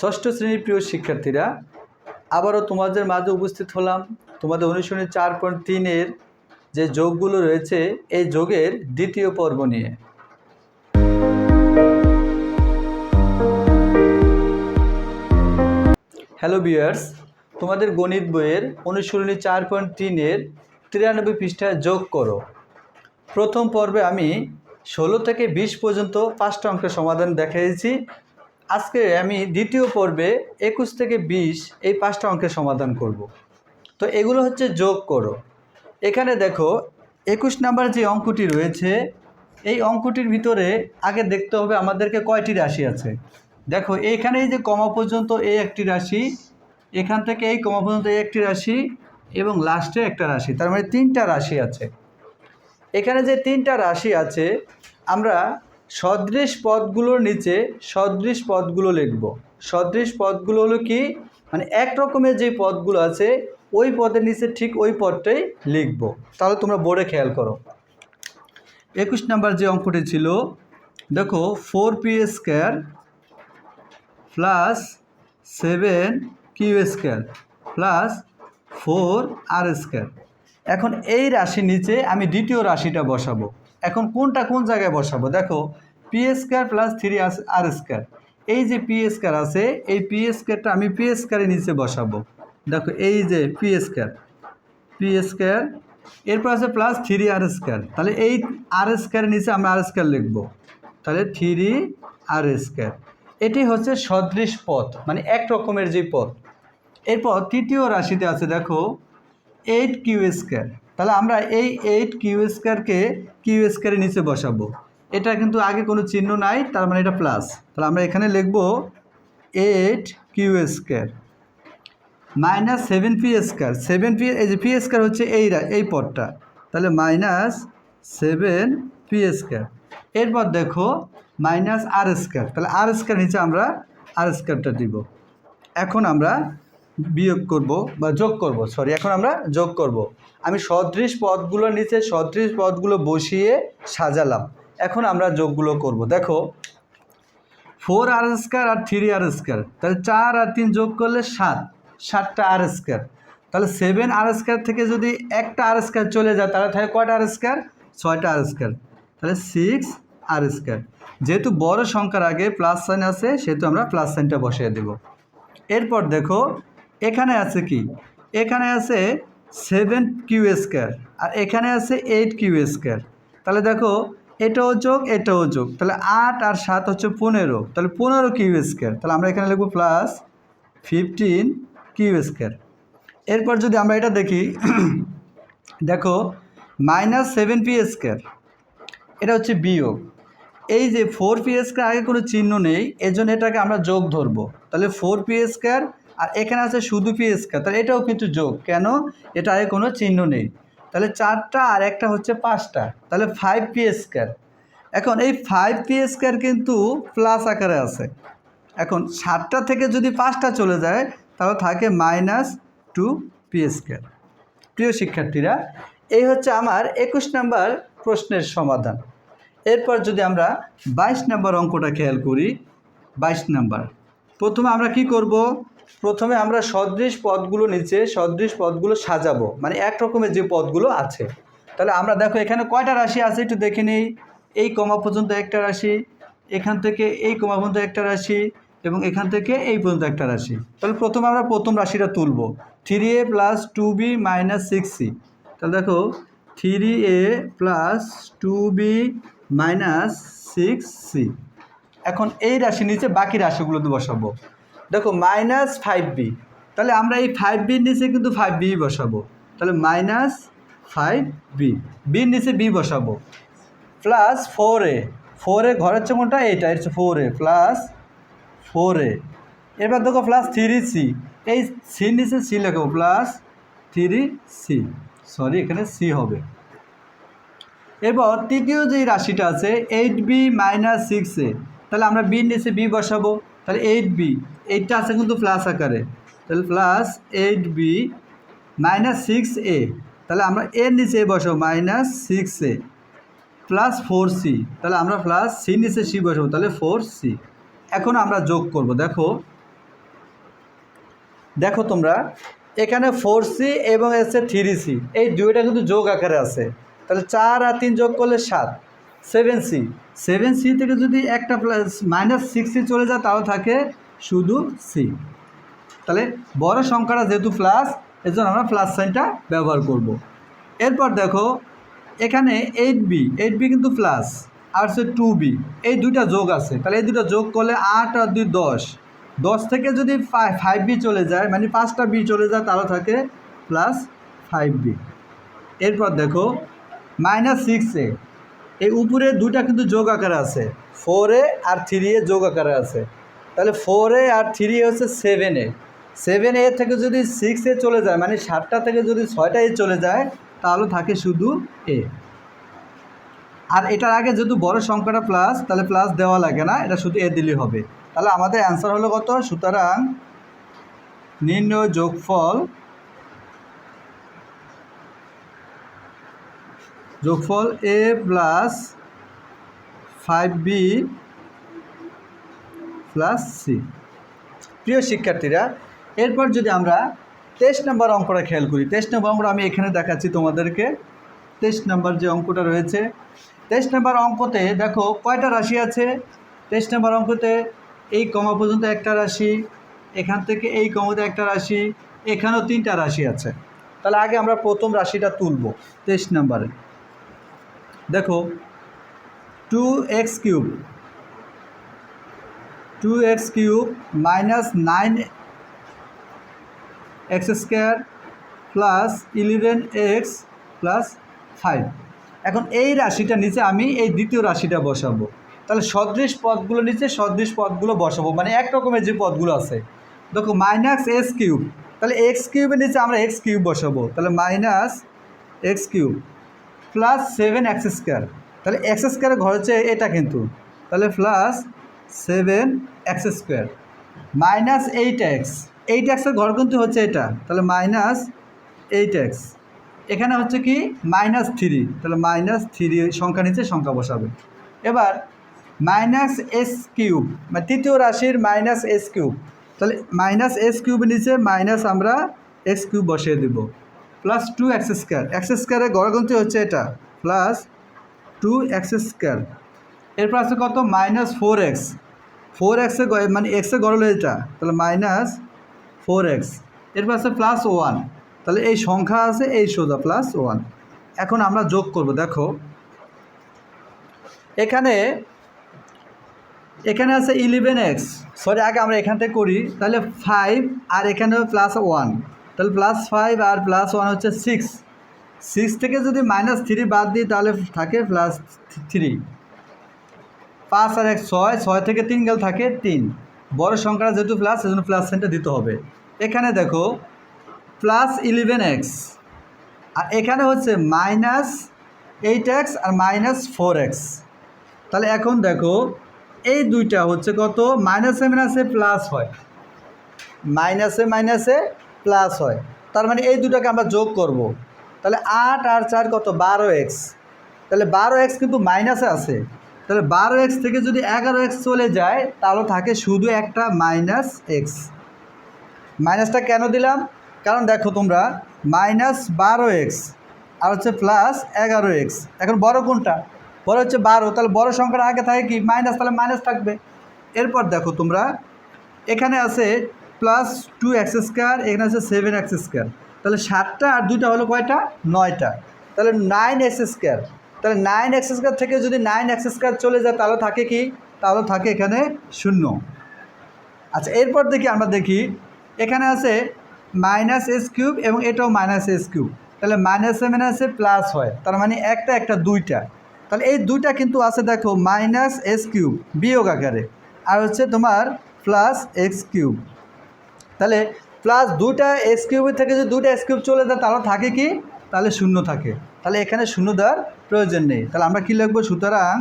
ষষ্ঠ শ্রেণির প্রিয় শিক্ষার্থীরা, আবারও তোমাদের মাঝে উপস্থিত হলাম। তোমাদের অনুশীলনী চার পয়েন্ট তিনের যে যোগগুলো রয়েছে, এই যোগের দ্বিতীয় পর্ব নিয়ে। হ্যালো বিয়ার্স তোমাদের গণিত বইয়ের অনুশীলনী চার পয়েন্ট তিনের তিরানব্বই পৃষ্ঠায় যোগ করো। প্রথম পর্বে আমি ষোলো থেকে বিশ পর্যন্ত পাঁচটা অঙ্কের সমাধান দেখিয়েছি আজকে আমি দ্বিতীয় পর্বে একুশ থেকে বিশ এই পাঁচটা অঙ্কের সমাধান করব। তো এগুলো হচ্ছে যোগ করো। এখানে দেখো, একুশ নাম্বার যে অঙ্কটি রয়েছে, এই অঙ্কটির ভিতরে আগে দেখতে হবে আমাদেরকে কয়টি রাশি আছে। দেখো এইখানে এই যে কমা পর্যন্ত এই একটি রাশি, এখান থেকে এই কমা পর্যন্ত এই একটি রাশি এবং লাস্টে একটা রাশি, তার মানে তিনটা রাশি আছে। এখানে যে তিনটা রাশি আছে, আমরা সদৃশ পদগুলোর নিচে সদৃশ পদগুলো লিখব। সদৃশ পদগুলো হলো কি? মানে এক রকমের যে পদগুলো আছে, ওই পদের নিচে ঠিক ওই পদটাই লিখব। তাহলে তোমরা বোর্ডে খেয়াল করো। একুশ নাম্বার যে অঙ্কটি ছিল, দেখো, four p square plus seven q square plus four r square. এখন এই রাশির নিচে আমি দ্বিতীয় রাশিটা বসাবো। এখন কোনটা কোন জায়গায় বসাবো? দেখো p square plus three r square এই যে পি স্কোয়ার আছে, এই পি স্কোয়ারটা আমি পি স্কোয়ারের নিচে বসাবো। দেখো, এই যে পি স্কোয়ার পি স্কোয়ার এরপর আছে প্লাস থ্রি আর স্কোয়ার তাহলে এই আর স্কোয়ারের নিচে আমরা আর স্কোয়ার লিখব। তাহলে থ্রি আর স্কোয়ার এটি হচ্ছে সদৃশ পথ মানে এক রকমের যে পথ। এরপর তৃতীয় রাশিতে আছে, দেখো এইট কিউ স্কোয়ার তাহলে আমরা এই এইট কিউ স্কোয়ারকে কিউ স্কোয়ারের নিচে বসাবো। এটা কিন্তু আগে কোনো চিহ্ন নাই, তার মানে এটা প্লাস তাহলে আমরা এখানে লিখব eight q square minus seven p square seven p এই যে পি স্কোয়ার হচ্ছে এই এই পদটা। তাহলে মাইনাস সেভেন পি স্কোয়ার এরপর দেখো মাইনাস আর স্কোয়ার তাহলে আর স্কোয়ার নিচে আমরা আর স্কোয়ারটা দিব। এখন আমরা বিয়োগ করব বা যোগ করব সরি এখন আমরা যোগ করব। আমি সদৃশ পদগুলোর নিচে, সদৃশ পদগুলো বসিয়ে সাজালাম। এখন আমরা যোগগুলো করব। দেখো ফোর আর স্কোয়ার আর থ্রি আর স্কোয়ার তাহলে চার আর তিন যোগ করলে সাত, সাতটা আর স্কোয়ার তাহলে সেভেন আর স্কোয়ার থেকে যদি একটা আর স্কোয়ার চলে যায়, তাহলে থাকে কয়টা আর স্কোয়ার ছয়টা আর স্কোয়ার তাহলে সিক্স আর স্কোয়ার যেহেতু বড় সংখ্যার আগে প্লাস সাইন আছে, সেহেতু আমরা প্লাস সাইনটা বসিয়ে দেব। এরপর দেখো এখানে আছে কি? এখানে আছে সেভেন কিউ স্কোয়ার আর এখানে আছে এইট কিউ স্কোয়ার তাহলে দেখো, এটাও যোগ এটাও যোগ। তাহলে আট আর সাত হচ্ছে পনেরো। তাহলে পনেরো কিউ স্কোয়ার তাহলে আমরা এখানে লিখব প্লাস ফিফটিন কিউ স্কোয়ার এরপর যদি আমরা এটা দেখি, দেখো মাইনাস সেভেন পি স্কোয়ার এটা হচ্ছে বিয়োগ। এই যে ফোর পি স্কোয়ার আগে কোনো চিহ্ন নেই, এজন্য এটাকে আমরা যোগ ধরবো। তাহলে ফোর পি স্কোয়ার আর এখানে আছে শুধু পি স্কোয়ার তাহলে এটাও কিন্তু যোগ। কেন? এটা আগে কোনো চিহ্ন নেই। তাহলে চারটা আর একটা হচ্ছে পাঁচটা। তাহলে ফাইভ পি স্কোয়ার এখন এই ফাইভ পি স্কোয়ার কিন্তু প্লাস আকারে আছে। এখন সাতটা থেকে যদি পাঁচটা চলে যায়, তাহলে থাকে মাইনাস টু পি স্কোয়ার প্রিয় শিক্ষার্থীরা, এই হচ্ছে আমার একুশ নাম্বার প্রশ্নের সমাধান। এরপর যদি আমরা বাইশ নাম্বার অঙ্কটা খেয়াল করি, বাইশ নাম্বার। প্রথমে আমরা কি করব? প্রথমে আমরা সদৃশ পদগুলো নিচে, সদৃশ পদগুলো সাজাবো। মানে এক রকমের যে পদগুলো আছে। তাহলে আমরা দেখো এখানে কয়টা রাশি আছে একটু দেখে নিই। এই কমা পর্যন্ত একটা রাশি, এখান থেকে এই কমা পর্যন্ত একটা রাশি এবং এখান থেকে এই পর্যন্ত একটা রাশি। তাহলে প্রথমে আমরা প্রথম রাশিটা তুলব। Three a plus two b minus six c. তাহলে দেখো, three a plus two b minus six c. এখন এই রাশির নিচে বাকি রাশিগুলো বসাবো। দেখো মাইনাস ফাইভ বি তাহলে আমরা এই ফাইভ বির নিচে কিন্তু ফাইভ বি বসাবো। তাহলে মাইনাস ফাইভ বি বির নিচে বি বসাবো। Plus four a four a ঘরের চেয়ে কোনটা এটা four a plus four a এবার দেখো প্লাস থ্রি সি এই সির নিচে সি লেখো প্লাস থ্রি সি সরি এখানে সি হবে। এরপর তৃতীয় যে রাশিটা আছে eight b minus six a তাহলে আমরা বির নিচে বি বসাবো। তাহলে এইট বি এইটটা আছে কিন্তু প্লাস আকারে। তাহলে plus eight b minus six a তাহলে আমরা এর নিচে এ বসাবো minus six a plus four c তাহলে আমরা প্লাস সি নিচে সি বসাবো, তাহলে ফোর সি এখন আমরা যোগ করব, দেখো। দেখো তোমরা, এখানে ফোর সি এবং এসে থ্রি সি এই দুইটা কিন্তু যোগ আকারে আছে। তাহলে চার আর তিন যোগ করলে সাত। Seven C. সেভেন সি থেকে যদি একটা প্লাস মাইনাস সিক্স সি চলে যায় তাহলে থাকে শুধু সি তাহলে বড় সংখ্যাটা যেহেতু প্লাস এর জন্য আমরা প্লাস সাইনটা ব্যবহার করব। এরপর দেখো, এখানে এইট বি এইট বি কিন্তু প্লাস আর হচ্ছে টু বি এই দুইটা যোগ আছে। তাহলে এই দুটো যোগ করলে আট আর দুই দশ। দশ থেকে যদি ফাইভ বি চলে যায় মানে পাঁচটা বি চলে যায় তাহলে থাকে প্লাস ফাইভ বি এরপর দেখো মাইনাস সিক্স এ এই উপরে দুইটা কিন্তু যোগ আকারে আছে। ফোর এ আর থ্রি এ যোগ আকারে আছে। তাহলে ফোর এ আর থ্রি এ হচ্ছে সেভেন এ। সেভেন এ থেকে যদি সিক্স এ চলে যায় মানে সাতটা থেকে যদি ছয়টা এ চলে যায়, তাহলে থাকে শুধু এ আর এটার আগে যেহেতু বড় সংখ্যাটা প্লাস তাহলে প্লাস দেওয়া লাগে না, এটা শুধু এ দিলেই হবে। তাহলে আমাদের অ্যান্সার হলো কত? সুতরাং নির্ণয় যোগফল যোগফল a plus five b plus c প্রিয় শিক্ষার্থীরা, এরপর যদি আমরা তেইশ নম্বর অঙ্কটা খেয়াল করি, তেইশ নম্বর অঙ্কটা আমি এখানে দেখাচ্ছি তোমাদেরকে। তেইশ নম্বর যে অঙ্কটা রয়েছে, তেইশ নম্বর অঙ্কতে দেখো কয়টা রাশি আছে? তেইশ নম্বর অঙ্কতে এই কমা পর্যন্ত একটা রাশি, এখান থেকে এই কমাতে একটা রাশি, এখানেও তিনটা রাশি আছে। তাহলে আগে আমরা প্রথম রাশিটা তুলব, তেইশ নম্বরে। দেখো two x cube two x cube minus nine x square plus eleven x plus five এখন এই রাশিটা নিচে আমি এই দ্বিতীয় রাশিটা বসাবো। তাহলে সদৃশ পদগুলো নিচে, সদৃশ পদগুলো বসাবো। মানে এক রকমের যে পদগুলো আছে। দেখো মাইনাস এক্স কিউব তাহলে এক্স কিউবের নিচে আমরা এক্স কিউব বসাবো। তাহলে minus x cube plus seven x square তাহলে এক্স স্কোয়ারের ঘর হচ্ছে এটা কিন্তু। তাহলে plus seven x square minus eight x eight এক্সের ঘর কিন্তু হচ্ছে এটা। তাহলে মাইনাস এইট এক্স এখানে হচ্ছে কি? মাইনাস থ্রি তাহলে মাইনাস থ্রি সংখ্যা নিচে সংখ্যা বসাবে। এবার মাইনাস এস কিউব মানে তৃতীয় রাশির মাইনাস এস কিউব তাহলে মাইনাস এস কিউবের নিচে মাইনাস আমরা এক্স কিউব বসিয়ে দেব। Plus two x square x স্কোয়ারের গড়গন্তি হচ্ছে এটা প্লাস টু এক্স স্কোয়ার এরপর আছে কত? মাইনাস ফোর এক্স ফোর এক্সের মানে এক্সের গড় হলো এটা, তাহলে মাইনাস ফোর এক্স এরপর আছে প্লাস ওয়ান তাহলে এই সংখ্যা আছে এই সোজা প্লাস ওয়ান এখন আমরা যোগ করব, দেখো। এখানে এখানে আছে ইলেভেন এক্স সরি আগে আমরা এখান থেকে করি, তাহলে ফাইভ আর এখানে প্লাস ওয়ান তাহলে প্লাস ফাইভ আর প্লাস ওয়ান হচ্ছে সিক্স সিক্স থেকে যদি মাইনাস থ্রি বাদ দিই, তাহলে থাকে প্লাস থ্রি পাঁচ আর এক ছয় ছয় থেকে তিন গেল থাকে তিন। বড় সংখ্যাটা যেহেতু প্লাস সেজন্য প্লাস সাইনটা দিতে হবে। এখানে দেখো প্লাস ইলেভেন এক্স আর এখানে হচ্ছে মাইনাস এইট এক্স আর মাইনাস ফোর এক্স তাহলে এখন দেখো, এই দুইটা হচ্ছে কত? মাইনাসে মাইনাসে প্লাস হয়। মাইনাসে মাইনাসে প্লাস হয়। তার মানে এই দুটাকে আমরা যোগ করব। তাহলে আট আর চার কত? বারো এক্স। তাহলে বারো এক্স কিন্তু মাইনাসে আছে। তাহলে বারো এক্স থেকে যদি এগারো এক্স চলে যায়, তাহলে থাকে শুধু একটা মাইনাস এক্স। মাইনাসটা কেন দিলাম? কারণ দেখো তোমরা, মাইনাস বারো এক্স আর হচ্ছে প্লাস এগারো এক্স। এখন বড় কোনটা? বড় হচ্ছে বারো। তাহলে বড় সংখ্যাটা আগে থাকে কি? মাইনাস, তাহলে মাইনাস থাকবে। এরপর দেখো তোমরা, এখানে আছে প্লাস টু এক্স স্কোয়ার এখানে আছে সেভেন এক্স স্কোয়ার তাহলে সাতটা আর দুইটা হলো কয়টা? নয়টা। তাহলে নাইন এক্স স্কোয়ার তাহলে নাইন এক্স স্কোয়ার থেকে যদি নাইন এক্স স্কোয়ার চলে যায়, তাহলে থাকে কি? তাহলে থাকে এখানে শূন্য। আচ্ছা এরপর দেখি আমরা দেখি, এখানে আছে মাইনাস এস কিউব এবং এটাও মাইনাস এস কিউব তাহলে মাইনাসে মাইনাসে প্লাস হয়। তার মানে একটা একটা, দুইটা। তাহলে এই দুইটা কিন্তু আছে, দেখো মাইনাস এস কিউব বিয়োগ আকারে। আর হচ্ছে তোমার প্লাস এক্স কিউব তাহলে প্লাস দুটা এক্স কিউবের থেকে যদি দুটা এক্স কিউব চলে যায়, তাহলে থাকে কি? তাহলে শূন্য থাকে। তাহলে এখানে শূন্য দেওয়ার প্রয়োজন নেই। তাহলে আমরা কী লিখব? সুতরাং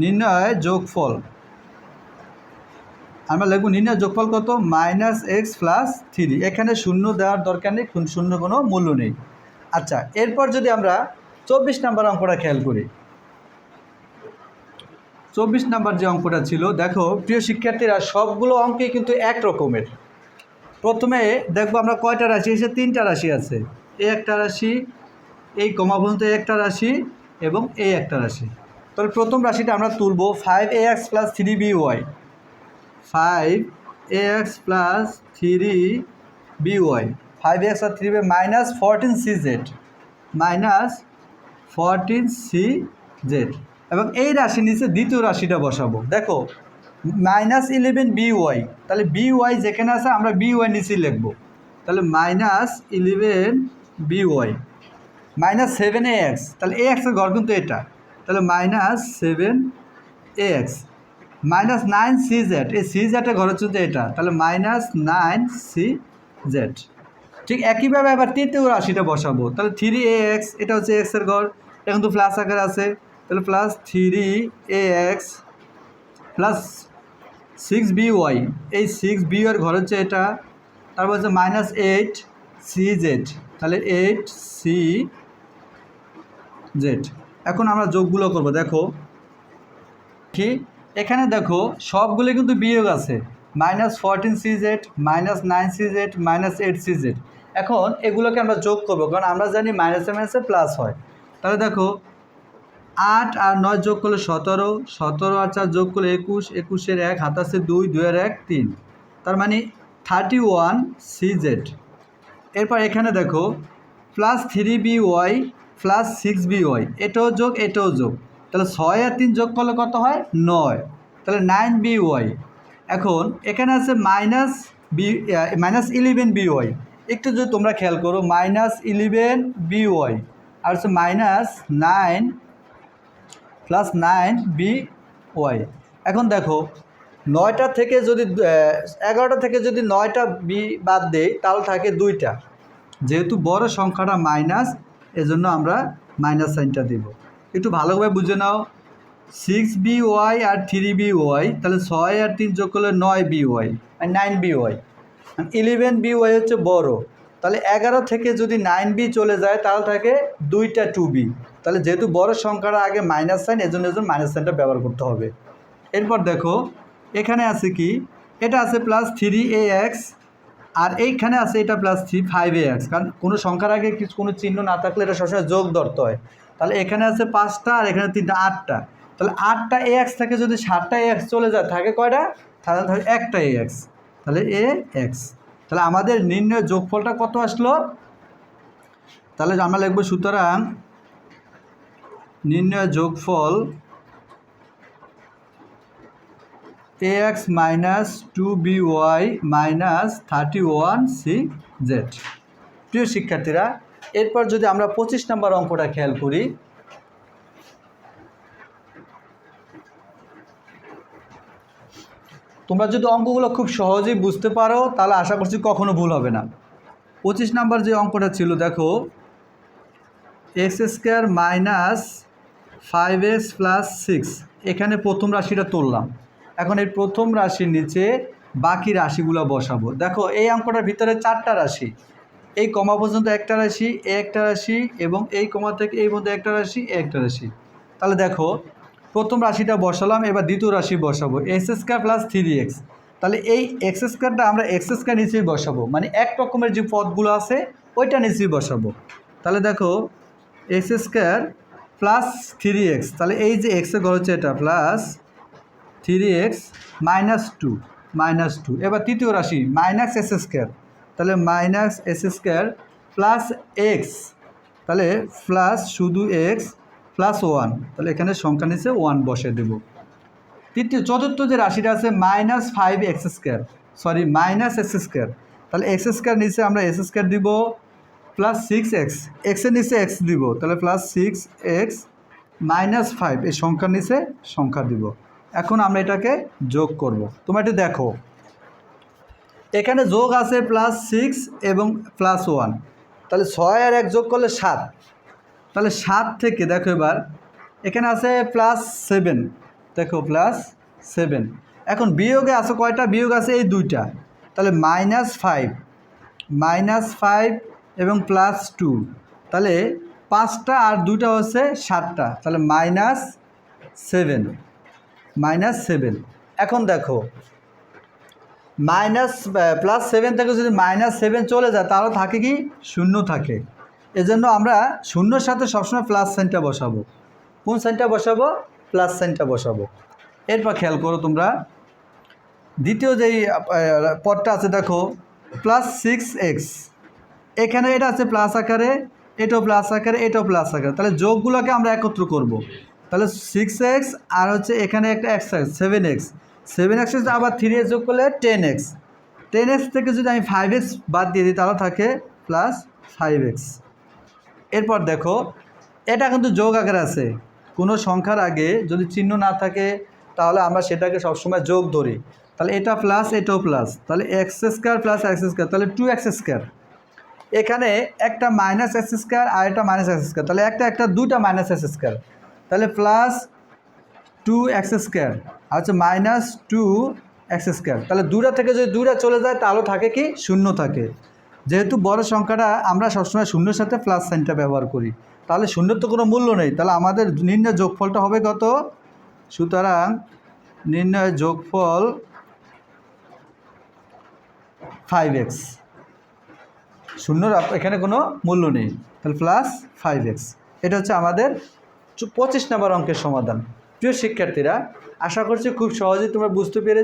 নির্ণয় যোগফল। আমরা লিখব নির্ণয় যোগফল কত? মাইনাস এক্স প্লাস থ্রি এখানে শূন্য দেওয়ার দরকার নেই, শূন্য কোনো মূল্য নেই। আচ্ছা এরপর যদি আমরা চব্বিশ নাম্বার অঙ্কটা খেয়াল করি। চব্বিশ নাম্বার যে অঙ্কটা ছিল, দেখো, প্রিয় শিক্ষার্থীরা, সবগুলো অঙ্কে কিন্তু এক রকমের। প্রথমে দেখব আমরা কয়টা রাশি? এসে তিনটা রাশি আছে। এই একটা রাশি, এই কমা একটা রাশি এবং এই একটা রাশি। তাহলে প্রথম রাশিটা আমরা তুলবো five a x plus three b y five a x plus three b y five x R three b minus fourteen c z minus fourteen c z এবং এই রাশির নিচে দ্বিতীয় রাশিটা বসাবো। দেখো মাইনাস ইলেভেন বি ওয়াই তাহলে b y যেখানে আছে আমরা বি ওয়াই নিচেই লিখব। তাহলে minus eleven b y minus seven a x তাহলে এ এক্সের ঘর কিন্তু এটা। তাহলে minus seven a x minus nine c z এই সি জেডের ঘর হচ্ছে এটা। তাহলে মাইনাস নাইন সি জেড ঠিক একইভাবে আবার তৃতীয় রাশিটা বসাবো। তাহলে থ্রি এ এক্স এটা হচ্ছে এক্সের ঘর এখন তো প্লাস আকার আছে। তাহলে plus three a x plus six b y এই সিক্স বি এর ঘর হচ্ছে এটা, তারপর হচ্ছে মাইনাস এইট সি জেড তাহলে এইট সি জেড এখন আমরা যোগগুলো করব, দেখো। কি? এখানে দেখো, সবগুলো কিন্তু বিয়োগ আছে। Minus fourteen c z minus nine c z minus eight c z এখন এগুলোকে আমরা যোগ করব, কারণ আমরা জানি মাইনাসে মাইনাসে প্লাস হয়। তাহলে দেখো আট আর নয় যোগ করলে সতেরো সতেরো আর চার যোগ করলে একুশ, একুশের এক হাতাশে দুই, দুইয়ের এক, তিন। তার মানে থার্টি ওয়ান সি জেড এরপর এখানে দেখো plus three b y plus six b y এটাও যোগ এটাও যোগ। তাহলে ছয় আর তিন যোগ করলে কত হয়? নয়। তাহলে নাইন বি ওয়াই এখন এখানে আছে minus b minus eleven b y একটু যদি তোমরা খেয়াল করো মাইনাস ইলেভেন বি ওয়াই আর হচ্ছে minus nine plus nine b y এখন দেখো, নয়টা থেকে যদি এগারোটা থেকে যদি নয়টা বি বাদ দেই, তাহলে থাকে দুইটা। যেহেতু বড় সংখ্যাটা মাইনাস এজন্য আমরা মাইনাস সাইনটা দেব। একটু ভালোভাবে বুঝে নাও। সিক্স বি ওয়াই আর থ্রি বি ওয়াই তাহলে ছয় আর তিন যোগ করলে নয় বি ওয়াই আর nine b y eleven b y হচ্ছে বড়। তাহলে এগারো থেকে যদি নাইন বি চলে যায়, তাহলে থাকে দুইটা টু বি তাহলে যেহেতু বড় সংখ্যাটা আগে মাইনাস সাইন এজন্য এজন্য মাইনাস সাইনটা ব্যবহার করতে হবে। এরপর দেখো, এখানে আছে কি? এটা আছে প্লাস থ্রি এ এক্স আর এইখানে আছে এটা plus three five a x কারণ কোনো সংখ্যার আগে কিছু, কোনো চিহ্ন না থাকলে এটা সবসময় যোগ ধরতে হয়। তাহলে এখানে আছে পাঁচটা আর এখানে তিনটা, আটটা। তাহলে আটটা এ এক্স থেকে যদি সাতটা এ এক্স চলে যায়, থাকে কয়টা? তাহলে থাকে একটা এ এক্স তাহলে এ এক্স তাহলে আমাদের নির্ণয় যোগফলটা কত আসলো? তাহলে আমরা লিখব সুতরাং নির্ণয় যোগফল a x minus two b y minus thirty one c z প্রিয় শিক্ষার্থীরা, এরপর যদি আমরা পঁচিশ নম্বর অঙ্কটা খেয়াল করি, তোমরা যদি অঙ্কগুলো খুব সহজেই বুঝতে পারো, তাহলে আশা করছি কখনো ভুল হবে না। পঁচিশ নাম্বার যে অঙ্কটা ছিল, দেখো x square minus five x plus six এখানে প্রথম রাশিটা তুললাম। এখন এই প্রথম রাশির নিচে বাকি রাশিগুলো বসাবো। দেখো, এই অঙ্কটার ভিতরে চারটা রাশি। এই কমা পর্যন্ত একটা রাশি একটা রাশি এবং এই কমা থেকে এই মধ্যে একটা রাশি একটা রাশি। তাহলে দেখো, প্রথম রাশিটা বসালাম, এবার দ্বিতীয় রাশি বসাবো। X square plus three x তাহলে এই এক্স স্কোয়ারটা আমরা এক্স স্কোয়ার নিচেই বসাবো। মানে এক রকমের যে পদগুলো আছে, ওইটা নিচেই বসাবো। তাহলে দেখো x square plus three x তাহলে এই যে এক্সের ঘর হচ্ছে এটা plus three x minus two minus two এবার তৃতীয় রাশি মাইনাস এস স্কোয়ার তাহলে minus s square plus x তাহলে প্লাস শুধু এক্স প্লাস ওয়ান তাহলে এখানে সংখ্যা নিচে ওয়ান বসে দেব। তৃতীয়, চতুর্থ যে রাশিটা আছে minus five x square sorry minus x square তাহলে এক্স স্কোয়ার নিচে আমরা এস স্কোয়ার দিব প্লাস সিক্স এক্স এক্সের নিচে এক্স দিব, তাহলে plus six x minus five এই সংখ্যার নিচে সংখ্যা দিব। এখন আমরা এটাকে যোগ করব। তোমরা একটু দেখো। এখানে যোগ আছে প্লাস সিক্স এবং প্লাস ওয়ান তাহলে ছয় আর এক যোগ করলে সাত, তাহলে সাত থেকে দেখো এবার, এখানে আছে প্লাস সেভেন দেখো প্লাস সেভেন এখন বিয়োগে আছে কয়টা? বিয়োগ আছে এই দুইটা, তাহলে মাইনাস ফাইভ মাইনাস ফাইভ এবং প্লাস টু তাহলে পাঁচটা আর দুইটা হচ্ছে সাতটা। তাহলে মাইনাস সেভেন মাইনাস সেভেন এখন দেখো মাইনাস প্লাস সেভেন থেকে যদি মাইনাস সেভেন চলে যায়, তাহলে থাকে কি? শূন্য থাকে। এজন্য আমরা শূন্যর সাথে সবসময় প্লাস সাইনটা বসাবো। কোন সাইনটা বসাবো? প্লাস সাইনটা বসাবো। এরপর খেয়াল করো তোমরা। দ্বিতীয় যেই পদটা আছে, দেখো প্লাস সিক্স এক্স এখানে এটা আছে প্লাস আকারে, এটাও প্লাস আকারে, এটাও প্লাস আকারে। তাহলে যোগগুলোকে আমরা একত্র করব। তাহলে সিক্স এক্স আর হচ্ছে এখানে একটা x seven x seven x আবার থ্রি এক্স যোগ করলে টেন এক্স টেন এক্স থেকে যদি আমি ফাইভ এক্স বাদ দিয়ে দিই, তাহলে থাকে প্লাস ফাইভ এক্স এরপর দেখো, এটা কিন্তু যোগ আকারে আছে। কোনো সংখ্যার আগে যদি চিহ্ন না থাকে, তাহলে আমরা সেটাকে সবসময় যোগ ধরি। তাহলে এটা প্লাস এটাও প্লাস তাহলে x square plus x square তাহলে টু এক্স স্কোয়ার এখানে একটা মাইনাস এক্স স্কোয়ার আর একটা মাইনাস এক্স স্কোয়ার তাহলে একটা একটা, দুইটা মাইনাস এক্স স্কোয়ার তাহলে প্লাস টু এক্স স্কোয়ার আর হচ্ছে মাইনাস টু এক্স স্কোয়ার তাহলে দুটা থেকে যদি দুটা চলে যায়, তাহলে থাকে কি? শূন্য থাকে। যেহেতু বড় সংখ্যাটা আমরা সবসময় শূন্যের সাথে প্লাস সাইনটা ব্যবহার করি। তাহলে শূন্যের তো কোনো মূল্য নেই। তাহলে আমাদের নির্ণয় যোগফলটা হবে কত? সুতরাং নির্ণয় যোগফল ফাইভ এক্স শূন্যর এখানে কোনো মূল্য নেই। তাহলে প্লাস ফাইভ এক্স এটা হচ্ছে আমাদের পঁচিশ নম্বর অঙ্কের সমাধান। প্রিয় শিক্ষার্থীরা, আশা করছি খুব সহজেই তোমরা বুঝতে পেরে